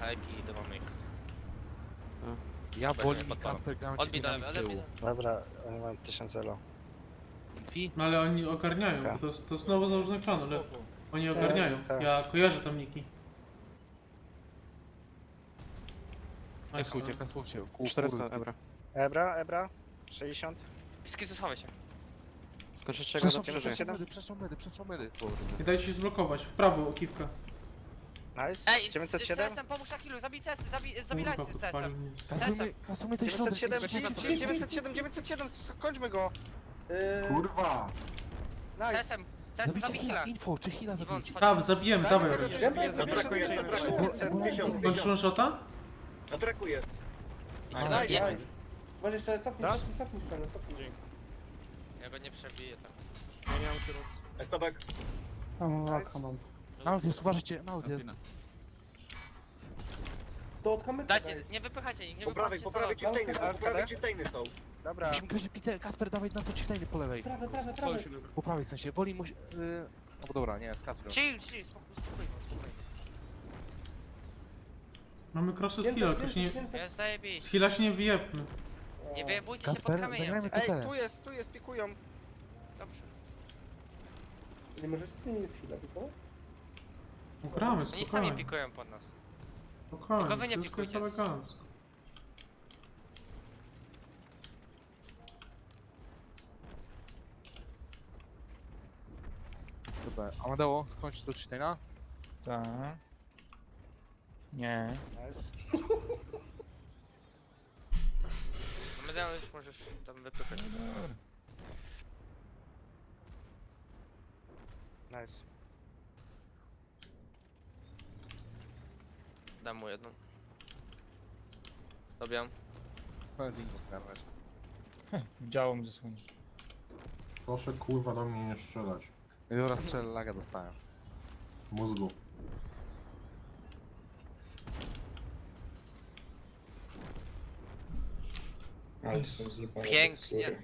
hajki i ich. Ja Weźmy boli mi podpalą. Kasper, gram Odbij cię dalej, z ale tyłu. Dobra, oni mają 1000 elo. No ale oni ogarniają, Tak. bo to, to nowo założony klan, ale oni ogarniają. tak. Ja kojarzę tam niki. Nice, Kasujcie, kasujcie. Kół, 400 kurde. ebra. Ebra, Ebra, 60. Piski, schowaj się. Skończycie go Przeszą, do przeszą przeżycia. medy, medy, medy. Nie dajcie się zblokować. W prawo, kiwka. Nice. Ej, 907. CS-em, pomóż zabij CS, zabij, zabij Kurwa, CS-em. ten środek. 907, nie 907, 907, 907, kończmy go. Kurwa! Nice. CS-em, zabij heal'a. info, czy zabijecie? chodź. Tak, zabijemy, dawaj. Rodzic. to jest 500, Zabrakuje 500, 500, 500. Tysiąc, Kończymy shota? Na traku jest. Nice. Możesz jeszcze cofnij, Dasz? cofnij, cofnij, cofnij, cofnij. Ja go nie przebiję tam. Ja nie mam kierowcy. Estobek. Nice. Naut jest, uważajcie, naut jest. To od kamery Dajcie, nie wypychajcie ich, nie Po prawej, wypychajcie po prawej chieftainy są, po prawej chieftainy są. Dobra, Musimy grać Peter, Kasper, dawaj na to chieftainy po lewej. Prawe, prawe, prawe. Po prawej w sensie, woli musi... Yy... No bo dobra, nie, z Kasperem. Chill, chill, spokój, spokojnie, spokojnie. Mamy crossy z tylko się nie... Z heala się nie wyjebmy. Nie wyjebujcie się pod Kasper, kamieniem. zagrajmy ej, tu jest, tu jest, pikują. Dobrze. Nie możesz ty nie jest chwila, tylko? Ugramy, Oni sami spokojnie. pikują pod nas. Spokojnie, Tylko wy nie wszystko jest pikujcie. elegancko. Dobra, Amadeo, skończ to chieftaina. Tak. Nie. Nice. No Medal już możesz tam wypychać. Nice. Dam mu jedną. Dobiam. Bingo, karnecz. Działo. Proszę kurwa do mnie nie strzelać. Dobra, strzel, laga dostałem. W mózgu. Ale to są Pięknie.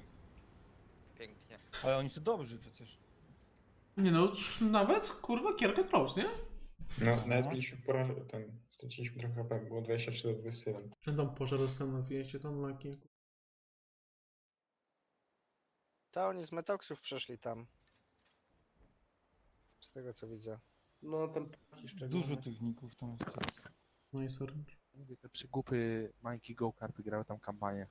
Pięknie. Ale oni są dobrzy przecież. Nie no, nawet kurwa kierkę close, nie? No, nawet mieliśmy porażkę, ten, straciliśmy trochę HP, było 24 do 21. Będą pożar zastanawiajcie tam laki. Ta oni z metoksów przeszli tam. Z tego co widzę. No tam jeszcze Dużo tych ników tam jest. No i sorry. Mówię, te przygłupy Majki Go karty grały tam kampanię.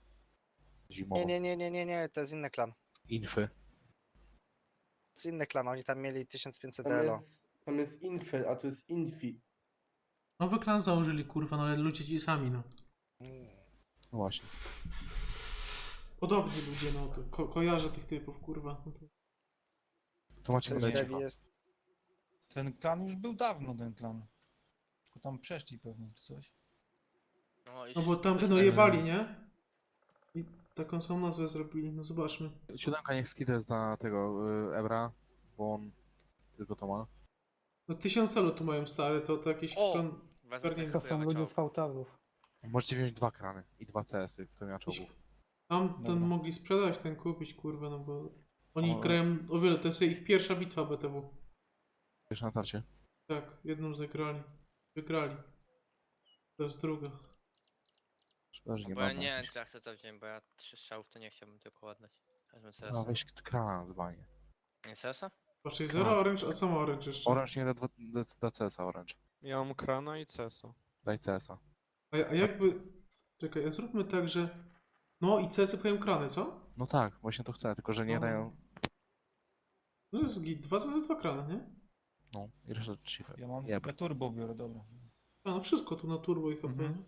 Zimową. Nie, nie, nie, nie, nie, nie, to jest inny klan. Infy. To jest inny klan, oni tam mieli 1500 Tam jest, tam jest infy, a tu jest infi. Nowy klan założyli kurwa, no ale ludzie ci sami no. No właśnie. Podobni ludzie no, to ko kojarzę tych typów kurwa. No to... To macie wydać. heavy jest. Ten klan już był dawno, ten klan. Tylko tam przeszli pewnie, czy coś. No, No bo tam będą jebali, nie? I taką samą nazwę zrobili, no zobaczmy. Siódemka niech skida na tego y, Ebra, bo on tylko to ma. No tysiąc celu tu mają stary, to, to jakiś O! klan... Wezmę Pewnie ten to chujowy czołg. fałtarów. Możecie wziąć dwa krany i dwa CS-y, kto miał czołgów. Tam ten Dobra. mogli sprzedać, ten kupić kurwa, no bo... Oni O. grają o wiele, to jest ich pierwsza bitwa BTW. Wiesz na tarcie? Tak, jedną zagrali. Wygrali. To jest druga. Szkoda, że nie Bo ja mam. nie wiem, czy ja chcę to wziąć, bo ja trzy strzałów to nie chciałbym tylko ładać. Weźmy No CS. weź krana na dzbanie. Nie CS-a? Patrz, jest zero orange, a co ma orange jeszcze? Orange nie da, dwa- da, da CS-a Orange. Ja mam krana i cesa. Daj CS-a. A, a jakby... Czekaj, a zróbmy tak, że... No i CS-y pojem krany, co? No tak, właśnie to chcę, tylko że nie No. dają... No jest git, dwa za dwa krany, nie? No, i reszta chiefy. Ja mam. Jeb. Ja turbo biorę, dobra. A no wszystko tu na turbo i HP. Mhm. nie?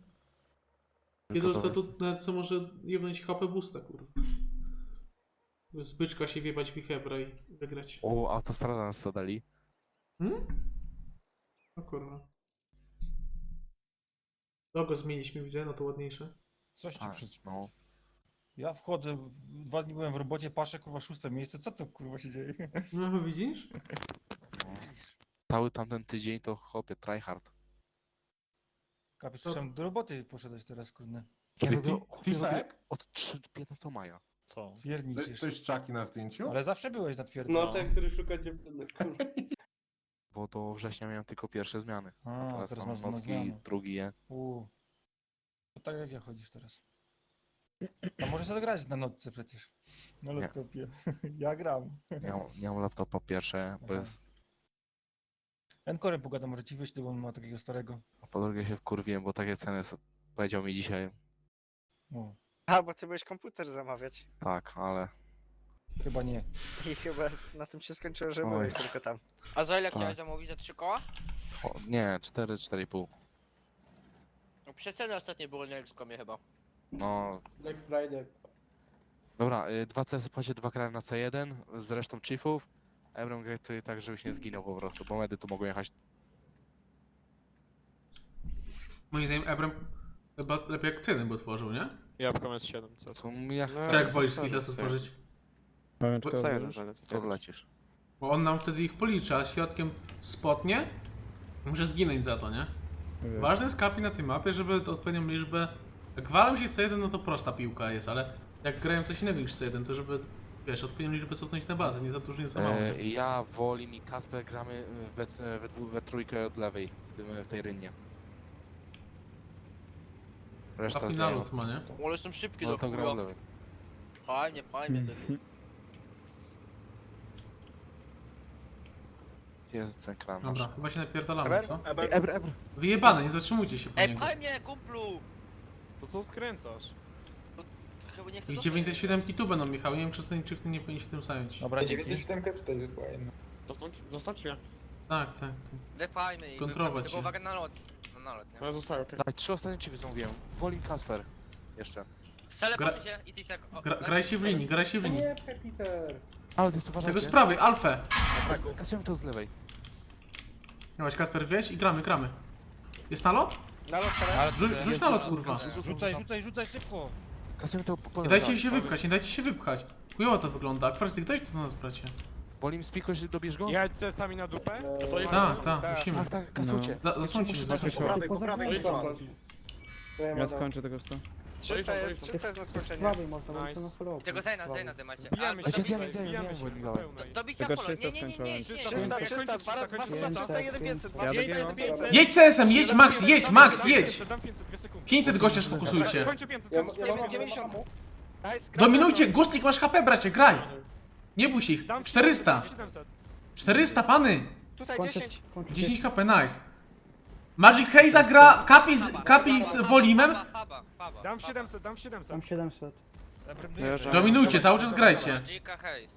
Tylko Jeden to statut jest- nawet co może jebnąć HP boosta, kurwa. Z byczka się wiebać w ich hebra i wygrać. O, autostrada nas dodali. Hmm? No kurwa. Logo zmieniliśmy, widzę, no to ładniejsze. Coś ci Tak, przed... no. Ja wchodzę, w- dwa dni byłem w robocie, patrzę, kurwa, szóste miejsce, co to kurwa się dzieje? No widzisz? Cały tamten tydzień to chłopie, tryhard. Kapisz, To- do roboty poszedłeś teraz, kurde. Ja Ty- robię, ty- chłopie, robię od 3, 15 maja. Co? To, to jest czaki na zdjęciu? Ale zawsze byłeś na twierdzy. No ten, który szuka dziewczyny. kurwa. Bo do września miałem tylko pierwsze zmiany. A, A teraz, teraz mam nocki, drugi je. Uuu. To tak jak ja chodzisz teraz. A możesz zagrać na nocce przecież. Na Nie. laptopie. Ja gram. Nie mam laptopa pierwsze, bo Aha. jest... Encorem pogadam, może ci wyślę, bo on ma takiego starego. A po drugie się wkurwiłem, bo takie ceny s- powiedział mi dzisiaj. O, A, bo ty byłeś komputer zamawiać. Tak, ale... chyba nie. I chyba na tym się skończyło, że Oj. byłeś tylko tam. A za ile Tak. chciałeś zamówić? Za trzy koła? O, nie, 4, 4,5. No przeceny ostatnie było na Excomie chyba. No, Black Friday. dobra, y, dwa CS płacie dwa kraje na C1 z resztą chiefów. Ebrem graj tutaj tak, żebyś nie zginął po prostu, bo medy tu mogą jechać. Moim zdaniem Ebrem chyba lepiej jak ceny by otworzył, nie? Jabłko jest 7, co? To ja chcę. Czy jak wolisz chcesz, Skillas co- otworzyć? C1, to lecisz. Bo on nam wtedy ich policzy, a środkiem spotnie muszę zginąć za to, nie? Ważne jest kapi na tej mapie, żeby odpowiednią liczbę... Jak walą się C1, no to prosta piłka jest, ale jak grają coś innego niż C1, to żeby, wiesz, odpowiednią liczbę cofnąć na bazę, nie za dużo, nie za mało. E, ja, Wolim i Kasper gramy y, we, we, dwu, we trójkę od lewej w, tym, w tej rynnie. Reszta Kapi z nalot ma, nie? Ale jestem szybki No do to chuja. Fajnie, fajnie. ty. Gdzie jest ten kran Dobra, chyba się napierdalamy, Eber? co? Ej, Ebr, Ebr! Wyjebane, nie zatrzymujcie się po Ej, niego. pchaj mnie, kumplu! To co skręcasz? To chyba nie chcę I do 907 tu będą, Michał, nie wiem czy, ten, czy w tym nie powinien się tym zająć. Dobra, dzięki. 907 tutaj była jedna. Zostać? Zostać je? Tak, tak. tak. Wepchajmy ich, Kontrować się. uwaga na lot. Na nalot, nie? No zostaję, okej. Daj, trzy ostatnie ci zamówiłem. Wolim Kasper. Jeszcze. Selepamy Gra- się i ty tak... o, Gra, tak, grajcie w linii, grajcie w linii. Nie, Peter. Ale to jest uważajcie. Tego z prawej, Alfę! Kasiłem to z lewej. Miałeś Kasper wieś i gramy, gramy. Jest nalot? Na lot teraz? Ale Rzuć, rzuć nalot, kurwa. Rzucaj, rzucaj, rzucaj szybko. Kasiłem to po po Nie lewej. dajcie się wypchać, nie dajcie się wypchać. Chujowo to wygląda. Kwarcy, ktoś tu do nas, bracie. Wolim spikoś, dobierz go? Jechać CS-ami na dupę? Tak, tak, Tak. musimy. Tak, tak, kasujcie. Za- Zasłońcie się, zasłońcie Po się. prawej, po prawej, ja, skończę tego sto. 300 jest, 300 jest na skończenie. Prawej można, Nice. na follow. I tego Zajna, Zajna ty macie. A, się, się, polo. Nie, 300 nie, nie, nie, skończyłem. nie. 300, 300, 2, 2, 200, 301, 500, 2, Ja 201, dobiegam. 500. Jedź CS-em, jedź Max, jedź Max, jedź! Dam 500, 2 sekundy. 500 gościa sfokusujcie. Kończę 500, Ja, kończę ja mam 90. 90. Nice, gra Dominujcie, na Gustik masz HP, bracie, graj! Nie bój się ich. Dam 400! 700. 400, pany! Tutaj 10. 10 HP, nice. Magic Haze gra Kapi z, Kapi z Wolimem. Faba, faba, faba, Dam faba. 700, dam 700. Mam 700. Ebrem, Ja dojeżdżaj. Dominujcie, cały czas grajcie. Magica Haze.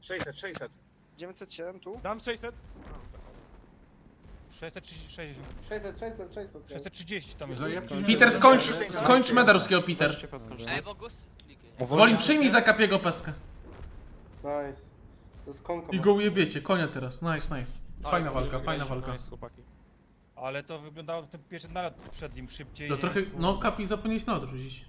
600, 600. 907 tu. Dam 600. 630, 600, 600, 600. 630 tam jest. Zajebcie Peter, skończ, skończ Medarskiego, Peter. Ej. Wolim, przyjmij za Kapiego pestkę. Nice. To jest konko. I go ujebiecie, konia teraz. Nice, nice. Fajna walka, fajna walka. Nice, chłopaki. Ale to wyglądało, ten pierwszy nalot wszedł im szybciej. To nie? trochę, no Kapi zapomnieć na odrzucić.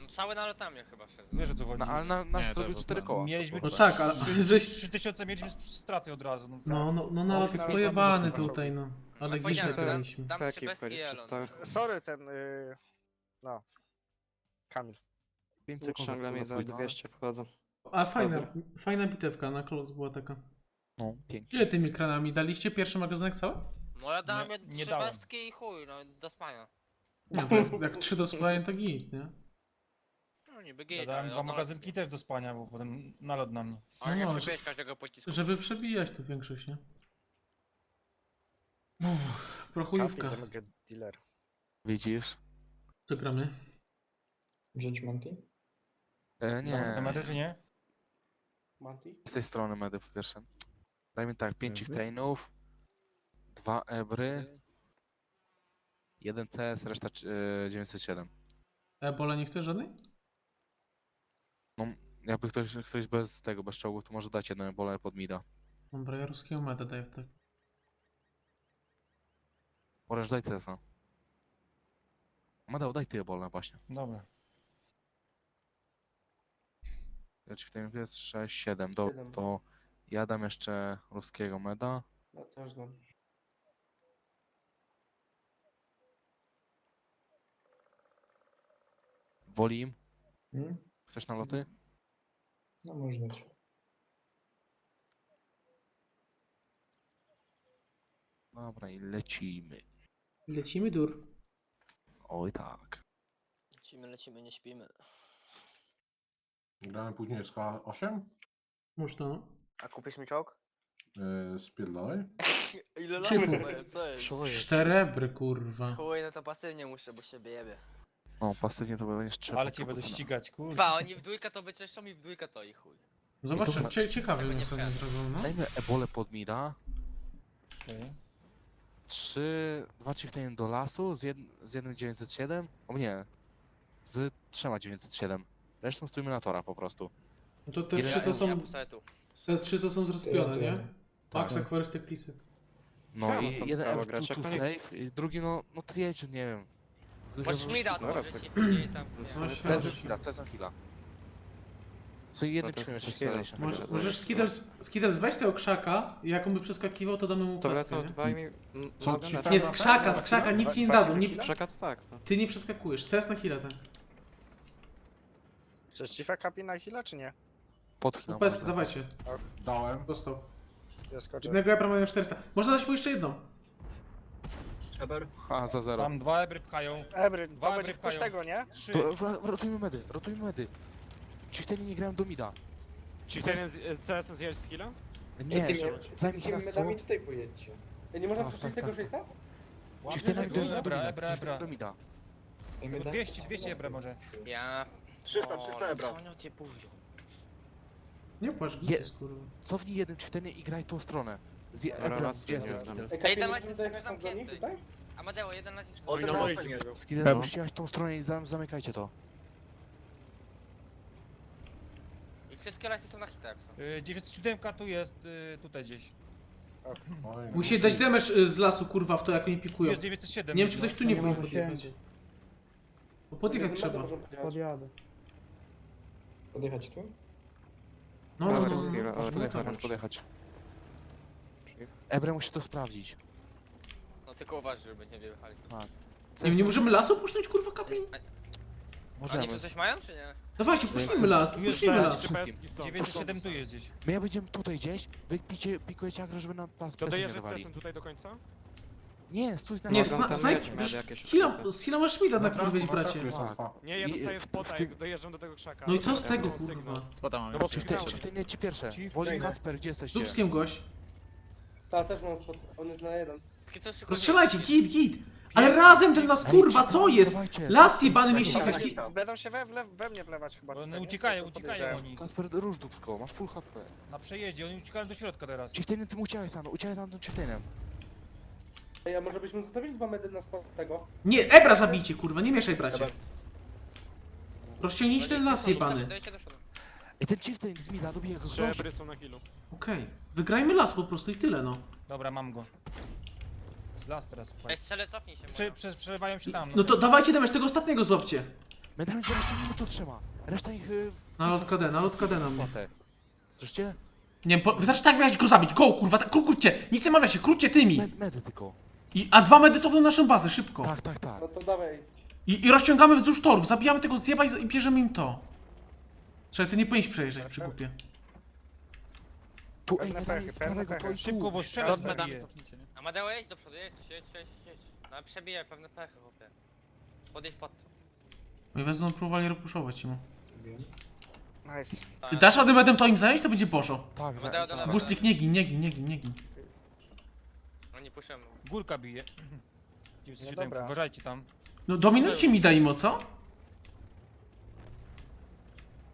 No całe nalotami chyba się Wiesz o co chodzi. No, ale na, Nie, nasz to zrobił jest 4 koła. Mieliśmy No tak, ale- żeś- 3000 mieliśmy straty od razu. No, No, no, no nalot jest No, pojebany to- tutaj, no. Ale No, gdzieś powiedziałem, zagraliśmy. Dam Peki trzy stałych. Sorry, ten... y, No. Kamil. 5 sekund. Ciągle mi za zastój, no. 200 wchodzą. A fajna, fajna bitewka na close była taka. No, pięknie. Ile tymi kranami daliście? Pierwszy magazynek cały? No ja dałem Nie- je nie trzy dałem. pestki i chuj, no do spania. Nie, bo jak, jak trzy do spalania to git, nie? No niby Ja git, dałem dwa no, magazynki też do spania, bo potem nalot na mnie. Ale No, nie ale- przebijesz każdego pocisku. Żeby przebijać tu większość, nie? Uff, prochujówka. Dealer. Widzisz? Co gramy? Wziąć Monty? E, Nie. Nie. czy nie? Manti? Z tej strony medy po pierwsze. Dajmy tak, 5 Ebry? chieftainów, 2 ebry, 1 CS, reszta e, 907. Ebola nie chcesz żadnej? No, jakby ktoś, ktoś bez tego, bez czołgów, to może dać jedną bolę pod mida. Dobra, ja ruskiego meda daję w tak. Oręż daj CS-a. Madał, daj ty bolę właśnie. Dobra. Ja chieftainów jest 6, 7. Do, Siedem. to ja dam jeszcze ruskiego meda. Ja też dam. Wolim, Hmm? chcesz na loty? No może dać. Dobra, i lecimy. Lecimy dur. Oj tak. Lecimy, lecimy, nie śpimy. Gramy później z H8? Można. no. A kupisz mi czołg? Yy, spierdolaj. Ile lat mają, co jest? Co jest? Kurwa. Chuj, no to pasywnie muszę, bo się jebie. No, pasywnie to będziesz trzeba. Ale cię będę ścigać, kurde. Dwa, oni w dwójkę to wyczyszczą i w dwójkę to i chuj. Zobacz, I to- cie, ciekawie bym nie sobie zrobił, no. Dajmy ebolę pod mida. Okej. Trzy, dwa chieftainy do lasu z, jed, z jednym 907. O nie. Z trzema 907. Resztą stójmy na tora po prostu. No to te Ile- trzy, co Ja są, postawię tu. te trzy, co są zrespione, nie? Tak. Pax, Aquaristy, Klisy. No Co, i to jeden prawo F grać, tu, tu jak nie- safe, i drugi no, no ty jedź, nie wiem. Możesz mi dać, Zaraz możesz tak. tam. Nie. Masz tak. Cezar. Hila, Cezar Hila. Co jednym to jest czymś jeszcze strzelaliśmy. Dobra, możesz Skiddles weź tego krzaka i jak on by przeskakiwał, to damy mu To lecą nie? dwa i mi... Co, tam- Nie, z krzaka, z krzaka, nic ci nie dadzą, nic, Z krzaka to tak. no. ty nie przeskakujesz, ses na chwilę ten. Czy Chifa kapi na chwilę, czy nie? Pod Hila. No można. dawajcie, Dałem. dostał. Ja skoczę. Jednego Ebra mają 400. Można dać mu jeszcze jedną. Eber. A, za zero. Tam dwa ebry pchają. Ebry, Dwa to będzie ebry pchają. pustego, nie? Trzy. To, ro- rotujmy medy, rotujmy medy. Chieftaini nie grają do mida. Czy ten z- CS zjeść z heal'a? Nie, nie- zajmij Tymi tu. medami tutaj pojedźcie. Ej, Nie można Tak, przeczytać tak, tego tak. szejsa? Chieftainami Ebra, dojeżdżają do ebra, mida. ebra, ebra. do mida. Ej, Tylko meda- 200, 200 ebra może. Ja... 300, 300 Ebra. Co oni od ciebie pójdą? Nie płacz, Je- gdzie jest kurwa. Cofnij jednym chieftainem i graj tą stronę. Z Dobra, Ebrem, raz gdzie nie jest znam. Skiddles? Ej, dawajcie, jestem nich zamknięty. tutaj? Amadeo, jeden na nich O, ten no. Skiddles, No. musicie jechać tą stronę i zam, zamykajcie to. I wszystkie lasy są na hitach. są. Y, 907 tu jest, y, tutaj gdzieś. Oj, Musi dać damage y, z lasu kurwa w to jak oni pikują. Jest 907. Nie wiem czy ktoś tu nie No, może no, podjechać. Bo podjechać trzeba. Podjadę. Podjechać tu? No, no, Dobra, no, no, no, Możesz to podjechać, tak. możesz podjechać. Ebre musi to sprawdzić. No tylko uważ, żeby nie wyjechali. Nie, nie możemy lasu puszczać kurwa kapi? A, oni Możemy. tu coś mają, czy nie? Dawajcie, puszczmy las, puszczmy las. stąd. 907 tu jest gdzieś. My ja będziemy tutaj gdzieś, wy picie, pikujecie agro, żeby nam pas To presję nie dojeżdżę dawali. Tutaj do końca? Nie, stój na Nie, Mogą sna- tam snajp... mieć medy jakieś Hila, ukryte. z Hila masz mida na kurwa bracie. Tak. Nie, ja I- dostaję w- spota, w tym- jak dojeżdżam do tego krzaka. No i co z tego sygnał. kurwa? Spota mam No bo już. Chief- Chieftain, chieftain, jedźcie pierwsze. Woli. Kacper, gdzie jesteście? Dubskiem gość. Ta, też mam spod... On jest na jeden. Rozstrzelajcie, git, git. Ale razem ten las, kurwa, co jest? Dawajcie. Las jebany mieści i Będą się we, we, we mnie wlewać chyba. One tutaj, nie? uciekają, uciekają oni. Kacper, róż dubsko, masz full HP. Na przejeździe, oni uciekają do środka teraz. Chieftainem, ty mu uciekaj tam, uciekaj tam tym chieftainem. Ej, a może byśmy zostawili dwa medy na spod tego? Nie, Ebra zabijcie, kurwa, nie mieszaj, bracie. Rozciągnijcie ten las jebany. Dojdźcie do przodu. Ej, ten chieftain z mida, go, Trzy ebry są na healu. Okej. Wygrajmy las po prostu i tyle, no. Dobra, mam go. Z las teraz, słuchaj. Ej, strzelę, cofnij się. Prze, może. prze, przelewają się tam. No to dawajcie damage tego ostatniego złapcie. My nawet zareszczymy to trzyma. Reszta ich... y, Na lotka D, na lotka D na mnie. Płatę. Słyszycie? Nie wiem, po- wystarczy tak wyjechać go zabić. Go, kurwa, tak, króćcie. Nic nie mawiacie, króćcie tymi. Med, medy tylko. I, a dwa medy cofną naszą bazę, szybko. Tak, tak, tak. No to dawaj. I, I rozciągamy wzdłuż torów, zabijamy tego zjeba i, z- i bierzemy im to. Czekaj, ty nie powinieneś przejeżdżać przy głupie. Tu, ej, z pewne prawego, to pechy. i Szybko, tu. bo strzelać Stąd medami cofnijcie, nie? Amadeo, jedź do przodu, jedź, jedź, jedź, jedź. No przebijaj pewne pechy, chłopie. Podjedź pod to. Oni wezmą próbowali repuszować im. Nice. Ty dasz radę medem to im zająć, to będzie poszło. Tak, za, do lewa. Bustik, nie gin, nie gin, nie gin, nie gin. Oni puszczą. Górka bije. No 907, dobra. uważajcie tam. No dominujcie mi daj im, co?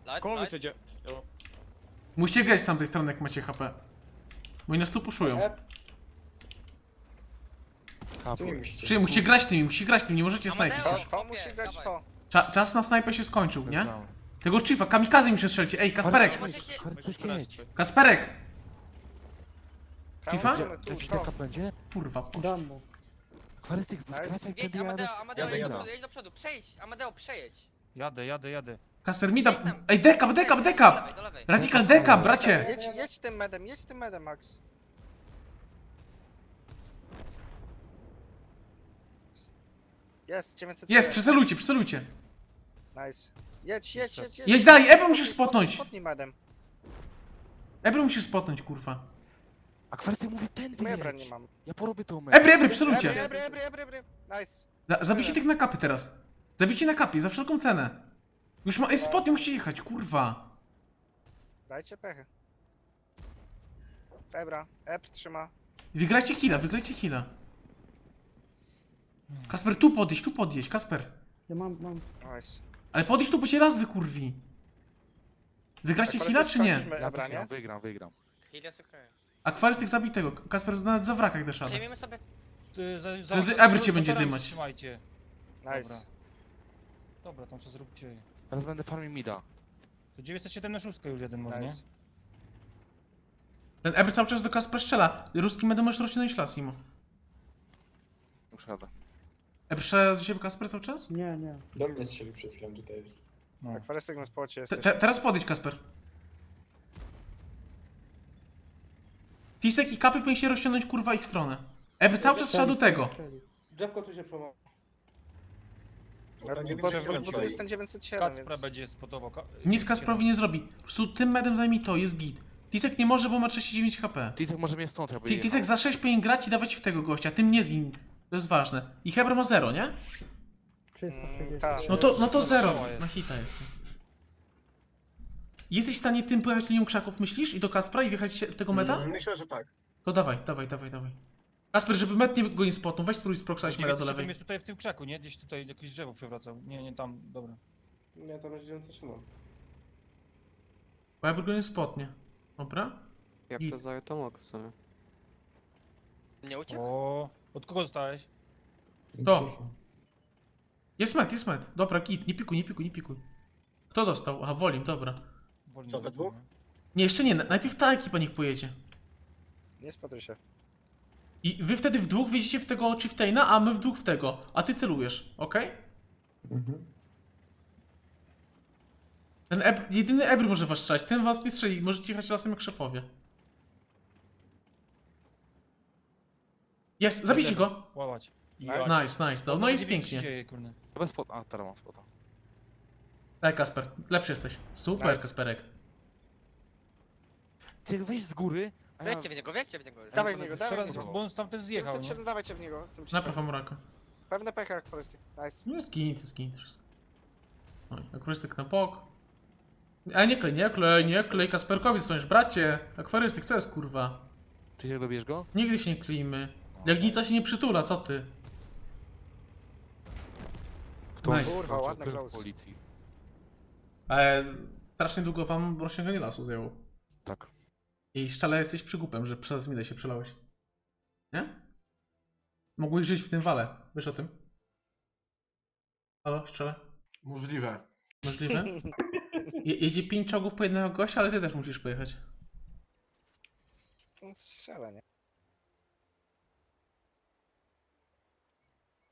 Light, Koło light. Musicie grać z tamtej strony, jak macie HP. Bo oni nas tu puszują. Nie musicie. Grać tymi, musicie grać tymi, nie możecie snajpić Amadeo! już. To, to Chłopie, musi grać w dawaj. to. Cza, czas na snajpę się skończył, nie? Tego chiefa, kamikaze mi przestrzelcie. Ej, Kasperek! Kasperek! Tu, Jakiś backup będzie? Kurwa, posz... Dam mu. Kwarystyk, skracaj Wjedź, wtedy jadę. Amadeo, Amadeo, Jadę, jedź do jadę. przodu, jedź do przodu. Przejdź, Amadeo, przejedź. Jadę, jadę, jadę. Kasper mi da... Ej, dekap, dekap, Do dekap! lewej, do lewej. Radikal dekap, bracie! Jedź, jedź tym medem, jedź tym medem, Max. Jest, 900. Jest, przeselujcie, przeselujcie. Nice. Jedź, jedź, jedź, jedź. Jedź dalej, Ebro musisz spotnąć. Spotnij medem. Ebro musisz spotnąć, kurwa. A kwestia mówi tędy Moja broń nie jedź. mam. Ja porobię tą. Ebry, ebry, przelujcie! Ebry, ebry, ebry, ebry, ebry. Nice. Za- Zabijcie tych na kapy teraz. Zabijcie na kapie, za wszelką cenę. Już ma... Jest spot, nie musicie jechać, kurwa. Dajcie pechy. Ebra, Ebr trzyma. Wygrajcie heala, wygrajcie heala. Kasper, tu podjeść, tu podjeść, Kasper. Ja mam, mam. Nice. Ale podjeść tu, bo cię raz wykurwi. Wygracie Tak, heala, czy nie? skończyliśmy Ja Ebra, wygram, nie? wygram, wygram. Chwilę sukryję. Akwarystyk zabij tego. Kasper, nawet za wrakach dasz radę. Przejmiemy sobie... Ty, za, za, Wtedy Ebry cię będzie dymać. Trzymajcie. Nice. Dobra. Dobra, tam co zróbcie. Teraz będę farmił mida. To 907 na szóstkę już jeden może, nie? Nice. Ten Ebr cały czas do Kaspera strzela. Ruski będą możesz rozciągnąć las, Imo. Już radę. Ebr strzela do siebie Kasper cały czas? Nie, nie. Do mnie strzelił przed chwilą, tutaj jest. No. Akwarystyk na spocie Te, jesteś. te, teraz podejdź, Kasper. Tisek i kapy powinien się rozciągnąć kurwa ich stronę. Ebr cały czas strzela do tego. Drzewko tu się przełamało. Dobra, bo, nie bo, bo, będzie. jest ten 907, Kacpra więc... będzie spotował. Ka- Nic Kasprowi nie zrobi. Po prostu tym medem zajmij to, jest git. Tisek nie może, bo ma 39 HP. Tisek może mnie stąd Ti- jechał. Tisek za 6 powinien grać i dawać w tego gościa, tym nie zgin. To jest ważne. I Hebra ma 0, nie? 360. tak. No to, no to 0. Strzała jest. Na hita jest. Jesteś w stanie tym pojechać linią krzaków, myślisz? I do Kaspra i wjechać się w tego meta? Mm, Myślę, że tak. To dawaj, dawaj, dawaj, dawaj. Kasper, żeby met nie go nie spotnął, weź spróbuj sproksać meta do 907 lewej. jest tutaj w tym krzaku, nie? Gdzieś tutaj jakieś drzewo przewracał. Nie, nie tam, dobra. Nie, to będzie 907. Bo ja go nie spotnie. Dobra? Jak I- to zajął, to mógł w sumie. Nie uciekł? O, od kogo dostałeś? To. Jest met, jest met. Dobra, git, nie pikuj, nie pikuj, nie pikuj. Kto dostał? Aha, Wolim, dobra. Wolny Co, we dwóch? nie? Jeszcze nie, na- najpierw ta ekipa niech pojedzie. Nie spotruj się. I wy wtedy w dwóch wjedziecie w tego Chieftaina, a my w dwóch w tego. A ty celujesz, okej? Mhm. Ten eb, jedyny Ebry może was strzelać, ten was nie strzeli, możecie jechać lasem jak szefowie. Jest, zabijcie go! Łamać. Nice. Nice, nice, no, no jest pięknie. dzieje, kurde. Bez spot... A, teraz mam spota. Daj Kasper, lepszy jesteś. Super Nice. Kasperek. Ty weź z góry, a ja... Wiecie w niego, wiecie w niego. Dawaj w niego, dawaj w Teraz, niego. bo on tamten zjechał, nie? 907 dawajcie w niego. Z tym Napraw. Pewne pechy akwarystyk. Nice. No jest git, jest git, wszystko. Oj, akwarystyk na bok. A nie klej, nie klej, nie klej Kasperkowi stoisz, bracie. Akwarystyk, co jest kurwa? Ty się dobierz go? Nigdy się nie klejmy. Legnica się nie przytula, co ty? Kto Nice. Kurwa, close. w policji? Ale strasznie długo wam rozciąganie lasu zajęło. Tak. I szczale jesteś przygupem, że przez minę się przelałeś. Nie? Mogłeś żyć w tym wale. Wiesz o tym? Halo, szczele? Możliwe. Możliwe? Je jedzie pięć czołgów po jednego gościa, ale ty też musisz pojechać. Strzela, nie?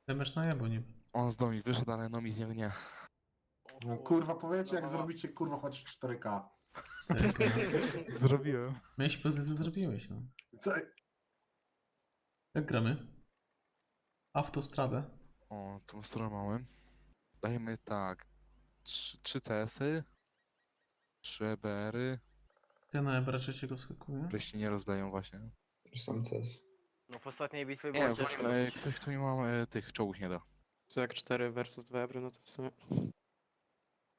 Demasz na jebo, nie? On z domu wyszedł, ale no mi z niego nie. No, kurwa, powiecie jak zrobicie kurwa choć 4K. Zrobiłem. Miałeś pozycję, zrobiłeś, no. Co? Jak gramy? Autostradę. O, tą stronę mamy. Dajemy tak. Trzy, trzy CS-y. Trzy EBR-y. Ja na ebra trzeciego skakuję. się nie rozdają właśnie. Sam CS. No w ostatniej bitwie Nie, było ciężko. wolimy, e, ktoś, kto nie ma e, tych czołgów nie da. Co jak 4 versus 2 ebry, no to w sumie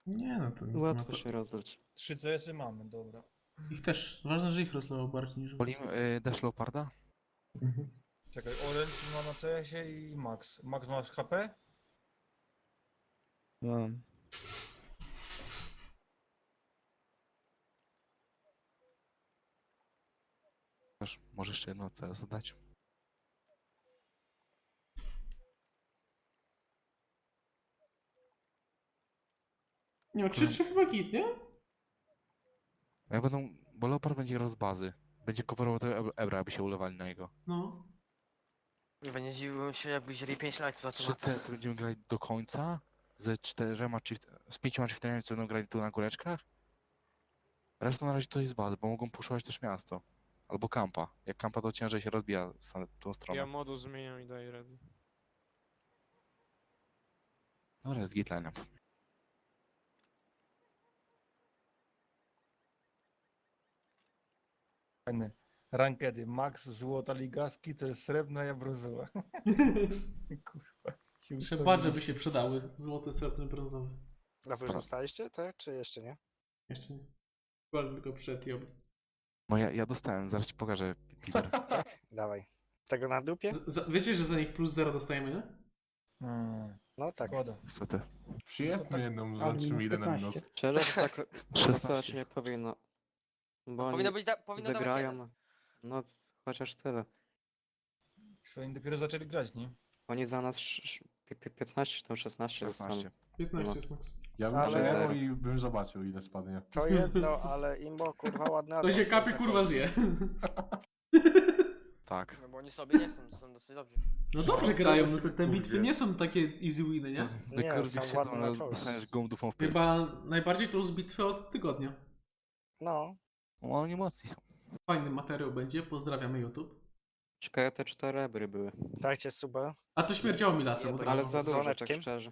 Nie, no to nic łatwo ma. się rozdać. Trzy CS-y mamy, dobra. Ich też, ważne, że ich rozlało bardziej niż... Wolimy e, Dash Leoparda? Mhm. Czekaj, Orange ma na CS-ie i Max. Max masz HP? Mam. Też możesz jeszcze jedno CS dać. Nie, 3-3 chyba git, nie? Jak będą, bo Leopard będzie roz bazy. Będzie coverował tego Eb- Ebra, aby się ulewali na niego. No. Kurwa, nie dziwiłem się jakby wzięli 5 lajtów za to. Trzy CS będziemy grać do końca. Z czterema, chief, z pięcioma chieftainami, co będą grali tu na góreczkach. Resztą na razie to jest bazy, bo mogą puszować też miasto. Albo kampa. Jak kampa to ciężej się rozbija z tą stronę. Ja moduł zmieniam i daję ready. Dobra, jest git lineup. Rankedy. Max, złota liga, skitel srebrna, ja brązowa. Kurwa. się Jeszcze badże by się przydały. Złoty, srebrny, brązowy. A wy już dostaliście te, czy jeszcze nie? Jeszcze nie. Gold tylko przed i ob... No ja, ja dostałem, zaraz ci pokażę, Peter. Dawaj. Tego na dupie? Z- za- Wiecie, że za nich plus zero dostajemy, nie? Hmm, No tak. szkoda. Niestety. Przyjedźmy jedną, A, zobaczymy minus ile na minus. 15. Szczerze, to tak 16. rysować nie powinno. Bo oni Powinno być, da, powinno dawać jeden. wygrają. No, chociaż tyle. Że Oni dopiero zaczęli grać, nie? Oni za nas sz- sz- pi- pi- 15, tam 16 dostaną. 16. 15 No. jest max. Ja bym Ale- i bym zobaczył ile spadnie. To jedno, ale imbo, kurwa, ładne. To się adres kapie na kurwa końcu. zje. Tak. No bo oni sobie nie są, są dosyć dobrzy. No dobrze grają, no te, te bitwy nie są takie easy winy, nie? Wykurwisz są się, ładne na to close. dostaniesz dupą w pysk. Chyba najbardziej close bitwy od tygodnia. No. No, oni mocni są. Fajny materiał będzie, pozdrawiamy YouTube. Ciekawe te cztery ebry były. Dajcie suba. A to śmierdziało mi lasem. od Ale razu. za dużo, tak dzwoneczkiem? szczerze.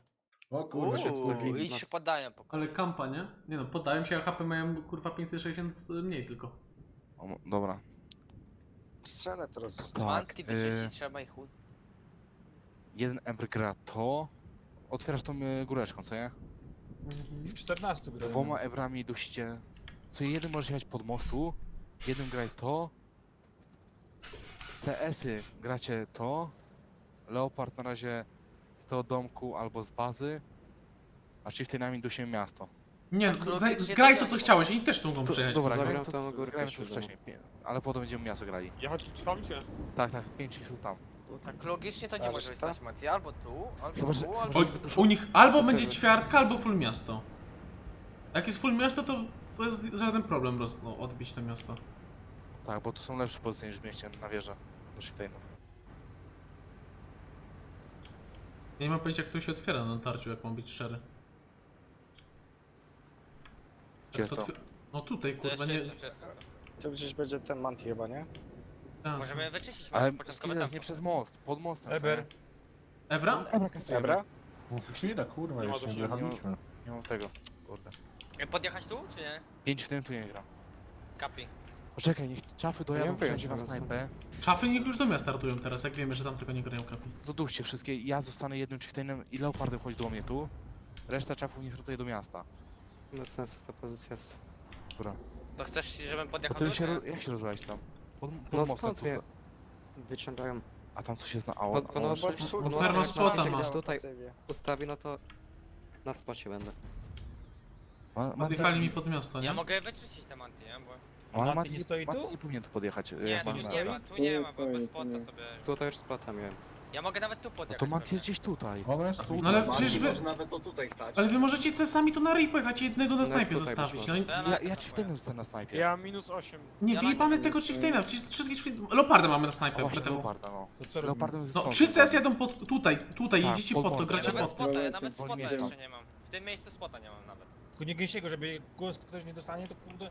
O kurwa, się Uuu, i się podają po Ale kampa, nie? Nie no, podałem się, a HP mają kurwa 560 mniej tylko. O, dobra. Strzelę teraz. Tak. Manti y, wyczyścić trzeba i jeden Ember gra to. Otwierasz tą y, góreczką, co nie? W 14 grają. Dwoma Ebrami dusicie. Co jeden możesz jechać pod mostu, jednym graj to. CS-y gracie to. Leopard na razie z tego domku albo z bazy. A Chieftainami dusimy miasto. Nie, Tak, no, za, logicznie graj to co działa. chciałeś, oni też mogą To- przejechać. Dobra, Zagram grajmy to, tą to, górkę grajmy to wcześniej. Pie- Ale potem będziemy miasto grali. Jechać trwami się? Tak, tak, 5 chiefów tam. Tak logicznie to nie może stać Mati. Albo tu, albo Chyba, że- tu, albo O, tu. u nich albo będzie ćwiartka, albo full miasto. Jak jest full miasto, to, to jest żaden problem roz, no, odbić to miasto. Tak, bo tu są lepsze pozycje niż w mieście na wieżę do Chieftainów. Ja nie mam pojęcia, jak to się otwiera na tarciu, jak mam być szczery. Gdzie to to? otwi- No tutaj, To kurwa, jeszcze nie... jest. To gdzieś będzie ten manti chyba, nie? A. Możemy wyczyścić Ale Ale początkowe Skillers nie tempo. przez most, pod mostem. co Eber. nie? Ebra? Ebra kasujemy. Dobra? No chwila, kurwa, Nie ma jeszcze nie do siebie. dojechaliśmy. Nie mam tego. Kurde. E, Podjechać tu, czy nie? 5 w tym tu nie gram. Kapi. Poczekaj, niech czafy dojadą Ja wiem, wszędzie na są. snajpę. Szafy niech już do miasta startują teraz, jak wiemy, że tam tylko nie grają kapi. Doduście wszystkie, ja zostanę jednym chieftainem i Leopardem chodzi do mnie tu. Reszta czafów niech rotuje do miasta. Bez sensu ta pozycja jest. Dobra. To chcesz, żebym Bo podjechał ty się, ro- nie? jak się rozwalić tam? Pod, pod No mostem, stąd co to? Wyciągają. A tam coś jest na Bo- pod bo- mostem Perno jak spota macie ma. gdzieś tutaj Pasywie. ustawi, no to na spocie będę. Ma- ma- Podjechali mi pod miasto, nie? Ja mogę wyczyścić te manty, nie? Bo... Ale Mati Mati nie nie, stoi tu? Nie powinien tu podjechać. Nie, jak tu ma- już nie ma, tu nie nie ma, bo bez spota nie. sobie... Tutaj już splata miałem. Ja mogę nawet tu No podjechać. to Mati pewnie. jest gdzieś tutaj. Ona jest tu. No ale tak. przecież wy... nawet to tutaj stać. Ale wy możecie CS-ami tu na ryj pojechać i jednego na No snajpie tutaj zostawić. No i To ja Ja, ja to powiem. zostanę na snajpie. Ja minus 8. nie Ja wyjebane na- tego chieftaina, przecież wszystkie chieftainy... Leoparda mamy na A snajpę, właśnie. Leoparda, no. To jest No, stąd, 3 CS jadą pod, tutaj, tutaj, Tak, jedziecie pod pod to, mostem. Ja gracie nawet pod. spota, ja nawet spota jeszcze nie mam. W tym miejscu spota nie mam nawet. Tylko nie gęsiego, żeby głos ktoś nie dostanie, to kurde...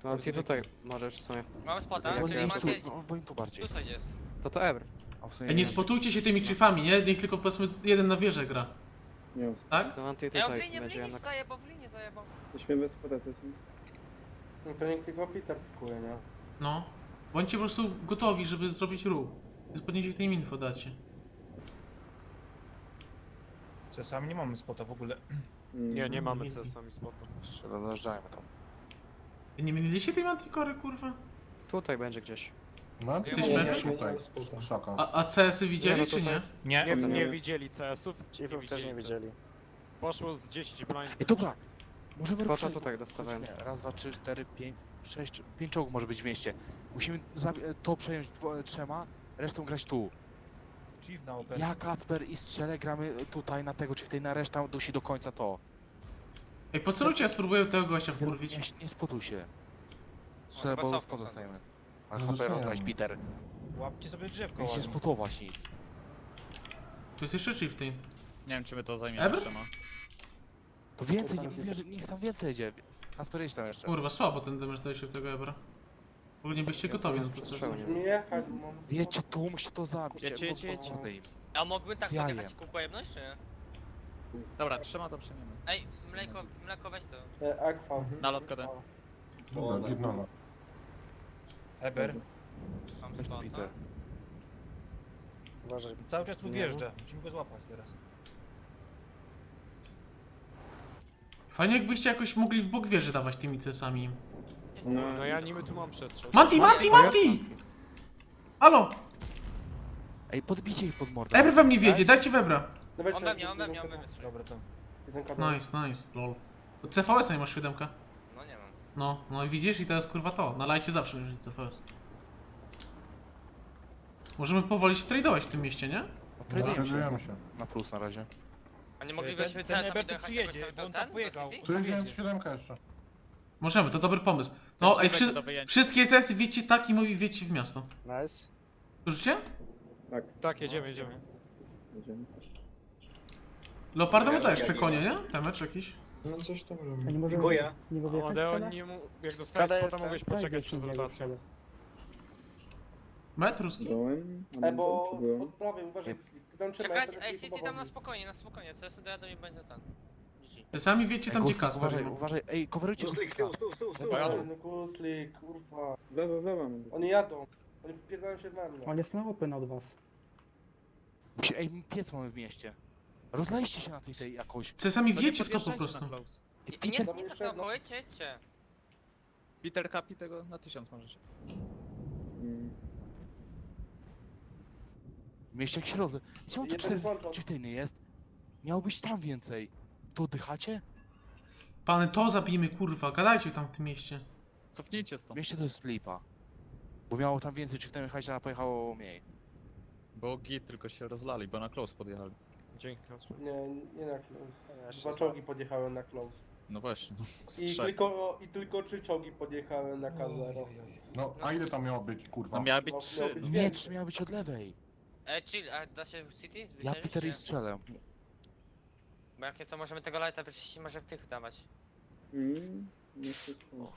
To ty tutaj możesz w sumie. Mam spota, Bo czyli nie Mati... tu, no, bo im tu bardziej. Tu coś jest. To to ebr. A w sumie Ej, nie spotujcie się tymi chiefami, nie? Niech tylko powiedzmy jeden na wieżę gra. Nie, Tak? To anty Ja w tutaj linie, w będzie linie jednak. zajebał, w linie zajebał. jesteśmy bez podatek. No to niech tylko Peter pikuje, nie? No. Bądźcie po prostu gotowi, żeby zrobić ruch. Z podniesiecie tym info dacie. Czasami nie mamy spota w ogóle. Mm. Nie, nie mamy CS-ami spota. Strzelę, dojeżdżajmy tam. Wy nie mieliście tej manticory, kurwa? Tutaj będzie gdzieś. Mam tu tutaj, szaka. A, a CS-y widzieli, no czy nie? jest- Nie. Nie, nie. nie widzieli CS-ów. Chiefów też nie widzieli. Poszło z 10 blind. Ej, dobra! Możemy Spota ruszyć. tutaj dostawałem. Nie, Raz, dwa, trzy, cztery, pięć, sześć, pięć czołgów może być w mieście. Musimy zabi- to przejąć dwo, trzema, resztą grać tu. Chief na open. Ja, Kacper i Strzelę gramy tutaj na tego, czy w tej na reszta dusi do końca to. Ej, pocelujcie, ja spróbuję tego gościa wkurwić. nie, nie spotuj się. Strzelę, chyba bo spod posady. dostajemy. Ale No HP rozdać, Peter. Łapcie sobie drzewko Nie się ładnie. spotować nic. To jest jeszcze chieftain. Nie wiem, czy my to zajmiemy Ebr? trzema. To więcej, nie niech tam więcej jedzie. Kasper, jedź tam jeszcze. Kurwa, słabo ten damage daje się w tego ebra. Powinien byście gotowi na proces. jechać, mam... Jedźcie tu, musicie to zabić. Jedźcie, jedźcie, jedźcie. im. A mógłbym tak Z jajem. podjechać kółko jebnąć, czy nie? Dobra, trzyma to przyjmiemy. Ej, mleko, mleko weź to. E, Aqua. Na lotkę D. Dobra, Gidnona. Eber. Tam Weź spot, Peter. Uważaj. Cały czas tu wjeżdża. Musimy go złapać teraz. Fajnie jakbyście jakoś mogli w bok wieży dawać tymi CS-ami. No, No ja niby tu mam przestrzał. Manti, Manti, Manti! Halo! Ej, podbicie ich pod mordę. Ebr we mnie wiedzie, dajcie webra. Dawaj On we mnie, on we mnie, on we mnie. Dobra, to. Jeden kabel. Nice, nice, lol. CVS nie masz siódemka. No nie mam. No, no i widzisz i teraz kurwa to. Na lajcie zawsze będzie CVS. Możemy powoli się tradeować w tym mieście, nie? No, tradujemy się. Tradujemy się. Na plus na razie. A nie Ten, moglibyśmy ten CS-ami Eber tu przyjedzie, bo on tam pojechał. Tu jedzie. siódemka jeszcze. Możemy, to dobry pomysł. No, Ten ej, wszy do wyjęcia. wszystkie CS-y wiecie tak i mówi wiecie w miasto. Nice. Słyszycie? Tak, jedziemy, jedziemy. Leopardem dajesz te konie, nie? Temecz jakiś? No coś tam robi. A nie możemy, Dziękuję. nie mogę jechać teraz? nie mu... Jak dostałeś Kada spota, jest, mogłeś Tak, poczekać przez rotację. celu. Met ruski? E, bo od prawej, uważaj, trzymaj. Czekajcie, ja ej, sobie City tam na spokojnie, na spokojnie. CS dojadą i będzie ten. Sami wiecie Ej, tam gdzie Ghost, Kasper. uważaj, uważaj. Ej, coverujcie Ghosta. Ej, No kusli, kurwa. Oni jadą. Oni wpierdają się we mnie. On jest na open od was. Musi- Ej, piec mamy w mieście. Rozlejście się na tej, tej jakoś. To nie wiecie w to po podjeżdżajcie prostu. na close. Ej, I nie, Peter, nie jedźcie, jedźcie. Peter kapi tego na tysiąc możecie. w mieście jak się rozle... Czemu tu Jeden cztery chieftainy jest? Miało być tam więcej. Tu oddychacie? Pany, to zabijmy, kurwa, gadajcie tam w tym mieście. Cofnijcie W stąd. mieście to jest lipa. Bo miało tam więcej chieftainów jechać, a pojechało mniej. Bo git tylko się rozlali, bo na close podjechali. Dzięki. Nie, nie na close. Dwa czołgi podjechały na close. No właśnie, z I trzech. tylko, I tylko trzy czołgi podjechały na K0. No, a ile tam miało być, kurwa? No miała być No, trzy. miał być No. Nie, więcej. czy miało być od lewej. E, chill, a da się w City? Ja Peter i czy- strzelę. Bo jakie to możemy tego lighta wyczyścić, może w tych dawać.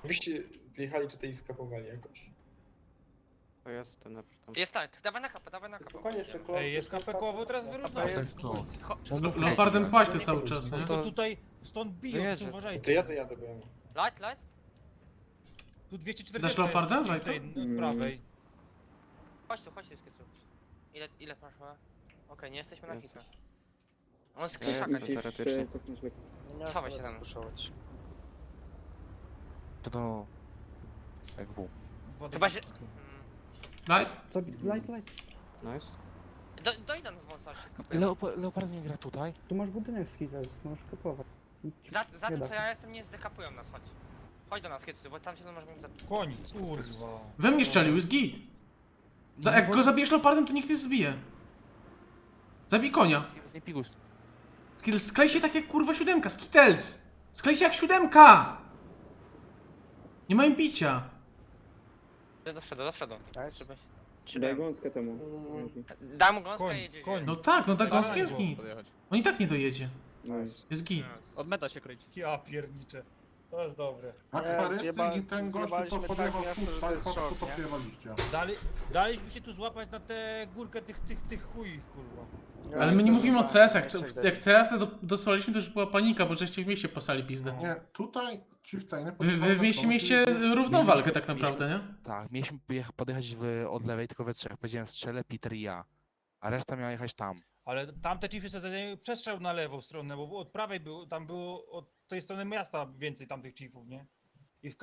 Byście wjechali tutaj i skapowali jakoś. To jest ten Ebr tam. Jest light, dawaj na kapę, dawaj na kapę. Spokojnie jeszcze close. Ej, jest kafe koło, teraz To wyrównamy. jest. Cho- no, te cały czas, nie? Tylko tutaj, stąd biją, tu uważajcie. To ja to jadę, bo ja mam. Light, light? Tu 240 Dasz leopardem, jest, tutaj od prawej. Chodź tu, chodź tu, Skitsu. Ile, ile poszło? Okej, nie jesteśmy na hita. On z Ja krzaka jestem teoretycznie. Nie miałem Schowaj się tam. puszować. To to... Jak był. Chyba się... Mm. Light? Zabi light, light. Nice. Do, dojdą z wąsa wszystko. Leop Leopard nie gra tutaj? Tu masz budynek z Hitler, możesz ci Za, za tym co ja jestem, nie zdekapują nas, chodź. Chodź do nas, Skitsu, bo tam się to możemy zabić. Koń, kurwa. We mnie szczelił, jest git. Za, jak go zabijesz leopardem, to nikt nie zbije. Zabij konia. Nie piguj. Sklej się tak jak kurwa siódemka, Skittles! Sklej się jak siódemka! Nie mają bicia. Do, do przodu, do przodu. Nice. Żeby... Żeby... Mm, Dam mu gąskę i Koń, jedziesz. koń. No tak, no tak Dawaj gąski jest go. git. Podjechać. On i tak nie dojedzie. Nice. Jest git. Od meta się kryć. Ja pierniczę. To jest dobre. Akwarysty i ten gościu, co zjebaliśmy podjechał tak miasto, że to tak jest po prostu szok, nie? przyjechaliście. Dali, daliśmy się tu złapać na tę górkę tych, tych, tych chuj, kurwa. Ale my nie mówimy o CS-ach. Co-. Jak CS do, dosłaliśmy, to już była panika, bo żeście w mieście posali pizdę. Nie, tutaj chieftainy Wy, wy w mieście mieście równą walkę tak naprawdę, nie? Tak, mieliśmy pojecha- podjechać w, od lewej tylko we trzech. Powiedziałem strzelę, Peter i ja. A reszta miała jechać tam. Ale tamte chiefy sobie przestrzał na lewą stronę, bo od prawej było, tam było od tej strony miasta więcej tamtych chiefów, nie?